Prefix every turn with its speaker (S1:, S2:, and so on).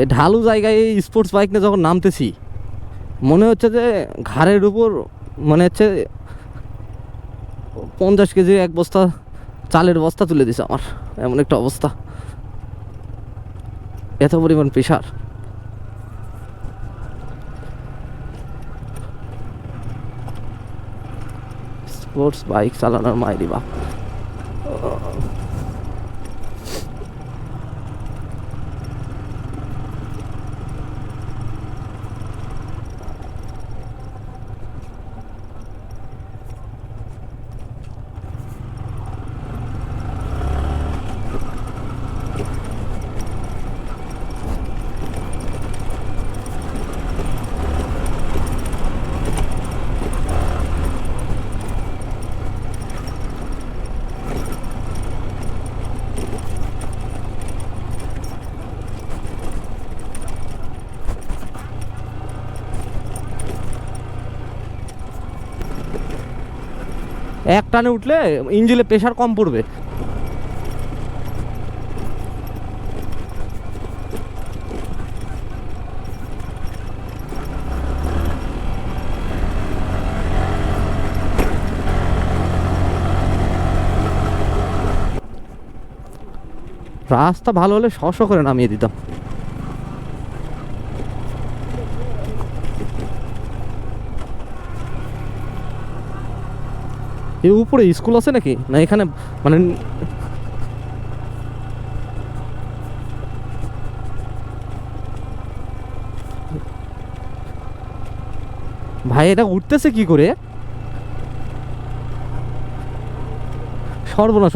S1: এ ঢালু জায়গায় এই স্পোর্টস বাইক নিয়ে যখন নামতেছি, মনে হচ্ছে যে ঘাড়ের উপর মানে হচ্ছে পঞ্চাশ কেজি এক বস্তা চালের বস্তা তুলে দিছে আমার। এমন একটা অবস্থা। এত পরিমাণ প্রেশার স্পোর্টস বাইক চালানোর মায়েরই বাপ। এক টানে উঠলে ইঞ্জিনে প্রেশার কম পড়বে। রাস্তা ভালো হলে শশ করে নামিয়ে দিতাম। এর উপরে স্কুল আছে নাকি? না এখানে মানে ভাই এটা উঠতেছে কি করে? সর্বনাশ